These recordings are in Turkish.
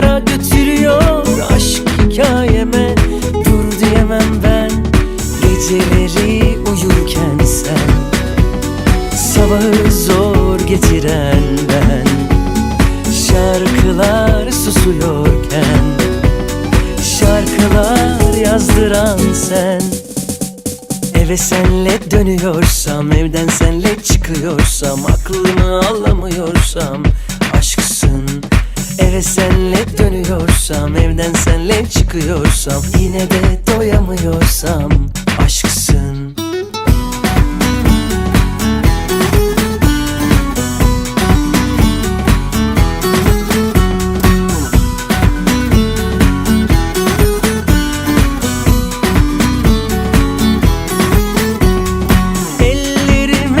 yollara götürüyor aşk hikayeme. Dur diyemem ben geceleri uyurken sen. Sabahı zor getiren ben. Şarkılar susuyorken. Şarkılar yazdıran sen. Eve senle dönüyorsam Evden senle çıkıyorsam Aklımı alamıyorsam Senle dönüyorsam Evden senle çıkıyorsam Yine de doyamıyorsam Aşksın. Ellerim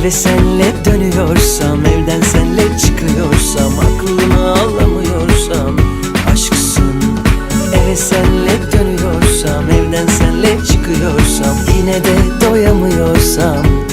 Eve senle dönüyorsam Evden senle çıkıyorsam Aklımı alamıyorsam Aşksın. Eve senle dönüyorsam Evden senle çıkıyorsam Yine de doyamıyorsam